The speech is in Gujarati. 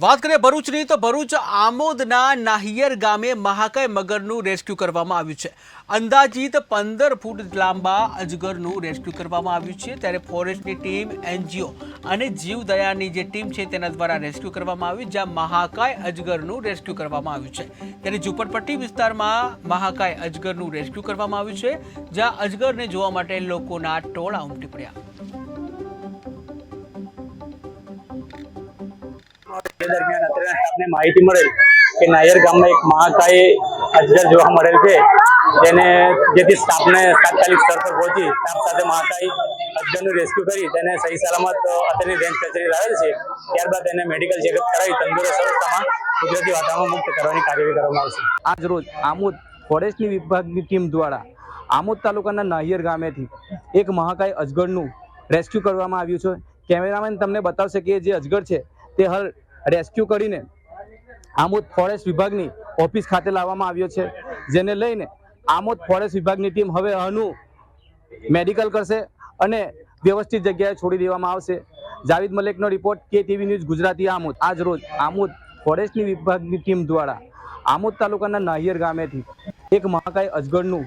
વાત કરીએ ભરૂચની, તો ભરૂચ આમોદના નાહિયર ગામે મહાકાય મગરનું રેસ્ક્યુ કરવામાં આવ્યું છે. અંદાજિત પંદર ફૂટ લાંબા અજગરનું રેસ્ક્યુ કરવામાં આવ્યું છે. ત્યારે ફોરેસ્ટની ટીમ, એનજીઓ અને જીવદયાની જે ટીમ છે તેના દ્વારા રેસ્ક્યુ કરવામાં આવ્યું, જ્યાં મહાકાય અજગરનું રેસ્ક્યુ કરવામાં આવ્યું છે. ત્યારે ઝુંપડપટ્ટી વિસ્તારમાં મહાકાય અજગરનું રેસ્ક્યુ કરવામાં આવ્યું છે, જ્યાં અજગરને જોવા માટે લોકોના ટોળા ઉમટી પડ્યા. તે દરમિયાન અત્યારે સ્ટાફને માહિતી મળેલ કે નાયર ગામમાં એક મહાકાય અજગર જોવા મળેલ છે. જેને જેથી સ્ટાફને તાત્કાલિક સ્થળ પર પહોંચી સ્ટાફ સાથે મહાકાય અજગરનું રેસ્ક્યુ કરી તેને સહી સલામત અત્યારની રેન્જ કચેરી લાવેલ છે. ત્યારબાદ તેને મેડિકલ ચેકઅપ કરાવી તંદુરસ્ત અવસ્થામાં કુદરતી વાતાવરણ મુક્ત કરવાની કાર્યવાહી કરવામાં આવશે. આજ રોજ આમોદ ફોરેસ્ટની વિભાગની ટીમ દ્વારા આમોદ તાલુકાના નાહિયર ગામેથી એક મહાકાય અજગરનું રેસ્ક્યુ કરવામાં આવ્યું છે. કેમેરામેન તમને બતાવશે કે જે અજગર છે તે હાલ રેસ્ક્યુ કરીને આમોદ ફોરેસ્ટ વિભાગની ઓફિસ ખાતે લાવવામાં આવ્યો છે, જેને લઈને આમોદ ફોરેસ્ટ વિભાગની ટીમ હવે આનું મેડિકલ કરશે અને વ્યવસ્થિત જગ્યાએ છોડી દેવામાં આવશે. જાવેદ મલેકનો રિપોર્ટ કે ટીવી ન્યૂઝ ગુજરાતી આમોદ. આજ રોજ આમોદ ફોરેસ્ટની વિભાગની ટીમ દ્વારા આમોદ તાલુકાના નાહિયર ગામેથી એક મહાકાય અજગરનું